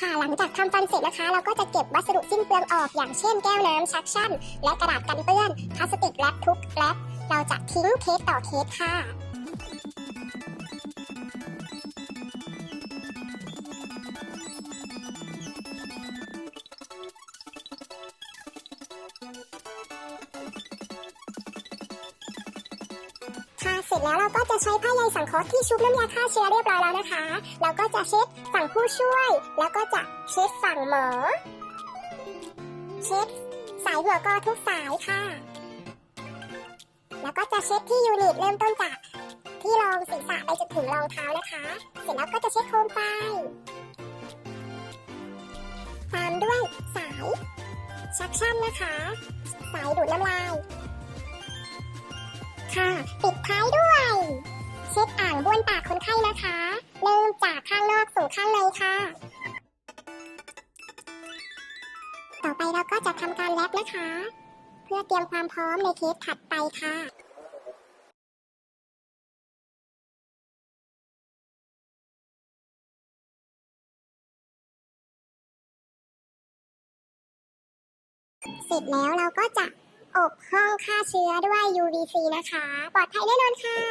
ค่ะ หลังจากทำฟันเสร็จนะคะ เราก็จะเก็บวัสดุสิ้นเปลืองออกอย่างเช่นแก้วน้ำชักชั่น และกระดาษกันเปื้อนพลาสติกแรปทุกแรปเราจะทิ้งเคสต่อเคสค่ะ ค่ะเสร็จแล้วเราก็จะใช้ผ้าใยสังเคราะห์ที่ชุบน้ำยาฆ่าเชื้อเรียบร้อยแล้วนะคะ เราก็จะเช็ดฝั่งผู้ช่วย แล้วก็จะเช็ดฝั่งหมอ เช็ดสายหัวกอทุกสายค่ะ แล้วก็จะเช็ดที่ยูนิตเริ่มต้นจากที่รองศีรษะไปจนถึงรองเท้านะคะ เสร็จแล้วก็จะเช็ดโคมไฟตามด้วยสายชักชั่นนะคะ สายดูดน้ำลาย ค่ะ ปิดท้ายด้วย เช็ดอ่างบ้วนปากคนไข้นะคะ เริ่มจากข้างนอกสู่ข้างในค่ะ ต่อไปเราก็จะทำการแรปนะคะ เพื่อเตรียมความพร้อมในเคสถัดไปค่ะเสร็จแล้วเราก็จะ อบห้องฆ่าเชื้อด้วย UVC นะคะ ปลอดภัยแน่นอนค่ะ